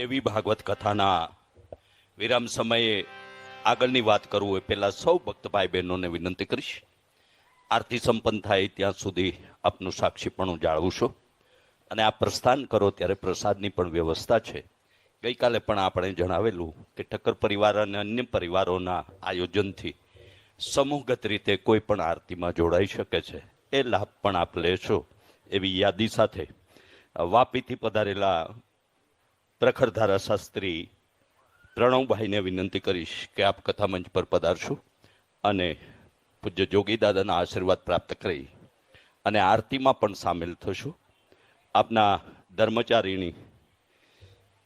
દેવી ભાગવત કથાના વિરામ સમયે આગળની વાત કરવું એ પહેલાં સૌ ભક્ત ભાઈ બહેનોને વિનંતી કરીશ. આરતી સંપન્ન થાય ત્યાં સુધી આપનું સાક્ષીપણું જાળવું છું. અને આ પ્રસ્થાન કરો ત્યારે પ્રસાદની પણ વ્યવસ્થા છે. ગઈકાલે પણ આપણે જણાવેલું કે ઠક્કર પરિવાર અને અન્ય પરિવારોના આયોજનથી સમૂહગત રીતે કોઈ પણ આરતીમાં જોડાઈ શકે છે. એ લાભ પણ આપ લેશો એવી યાદી સાથે વાપીથી પધારેલા પ્રખર ધારાશાસ્ત્રી પ્રણવભાઈને વિનંતી કરીશ કે આપ કથામંચ પર પધારશો અને પૂજ્ય જોગી દાદાના આશીર્વાદ પ્રાપ્ત કરી અને આરતીમાં પણ સામેલ થશો. આપના ધર્મચારીણી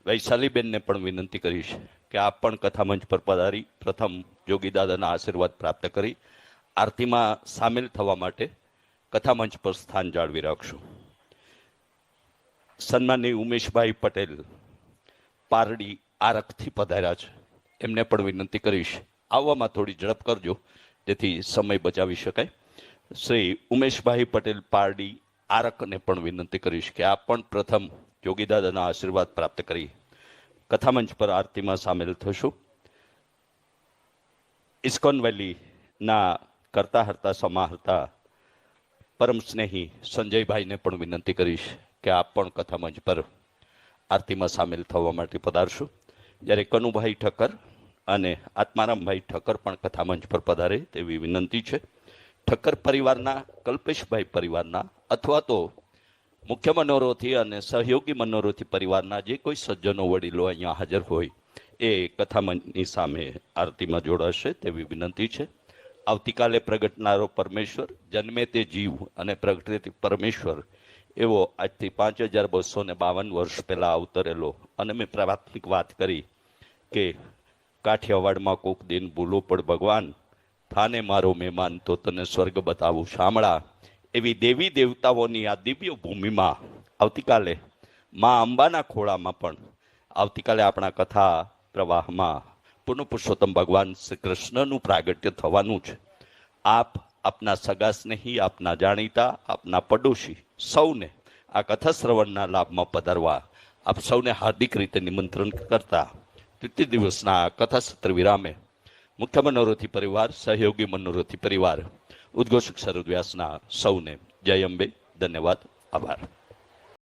વૈશાલીબેનને પણ વિનંતી કરીશ કે આપ પણ કથામંચ પર પધારી, પ્રથમ જોગી દાદાના આશીર્વાદ પ્રાપ્ત કરી, આરતીમાં સામેલ થવા માટે કથામંચ પર સ્થાન જાળવી રાખશું. સન્માનની ઉમેશભાઈ પટેલ પારડી આરખથી પધાર્યા છે. એમને પણ વિનંતી કરીશ, આવવામાં થોડી ઝડપ કરજો, જેથી સમય બચાવી શકાય. શ્રી ઉમેશભાઈ પટેલ પારડી આરકને પણ વિનંતી કરીશ કે આ પણ પ્રથમ યોગીદાદાના આશીર્વાદ પ્રાપ્ત કરી. કથામંચ પર આરતીમાં સામેલ થશું. ઇસ્કોન વેલીના કરતા હરતા સમાહરતા પરમ સ્નેહી સંજયભાઈને પણ વિનંતી કરીશ કે આપ પણ કથામંચ પર આરતીમાં સામેલ થવા માટે પધારશું. જ્યારે કનુભાઈ ઠક્કર અને આત્મારામભાઈ ઠક્કર પણ કથા મંચ પર પધારે તેવી વિનંતી છે. ઠક્કર પરિવારના, કલ્પેશભાઈ પરિવારના અથવા તો મુખ્ય મનોરોથી અને સહયોગી મનોરોથી પરિવારના જે કોઈ સજ્જનો વડીલો અહીંયા હાજર હોય, એ કથામંચની સામે આરતીમાં જોડાશે તેવી વિનંતી છે. આવતીકાલે પ્રગટનારો પરમેશ્વર, જન્મે તે જીવ અને પ્રગટે તે પરમેશ્વર એવો આજથી પાંચ હજાર બસો ને બાવન વર્ષ પહેલાં અવતરેલો અને મેં પ્રાથમિક વાત કરી કે કાઠિયાવાડમાં કોક દિન ભૂલો પણ ભગવાન, થાને મારો મહેમાન તો તને સ્વર્ગ બતાવું, શામળા. એવી દેવી દેવતાઓની આ દિવ્ય ભૂમિમાં આવતીકાલે મા અંબાના ખોળામાં પણ આવતીકાલે આપણા કથા પ્રવાહમાં પૂર્ણ પુરુષોત્તમ ભગવાન શ્રી કૃષ્ણનું પ્રાગટ્ય થવાનું છે. આપ આપના સગા સ્નેહી, આપના જાણીતા, આપના પડોશી સૌને આ કથા શ્રવણના લાભમાં પધારવા આપ સૌને હાર્દિક રીતે નિમંત્રણ કરતા તૃતીય દિવસના કથા સત્ર વિરામે મુખ્ય મનોરથી પરિવાર, સહયોગી મનોરથી પરિવાર, ઉદ્ઘોષક સરદ વ્યાસના સૌને જય અંબે. ધન્યવાદ. આભાર.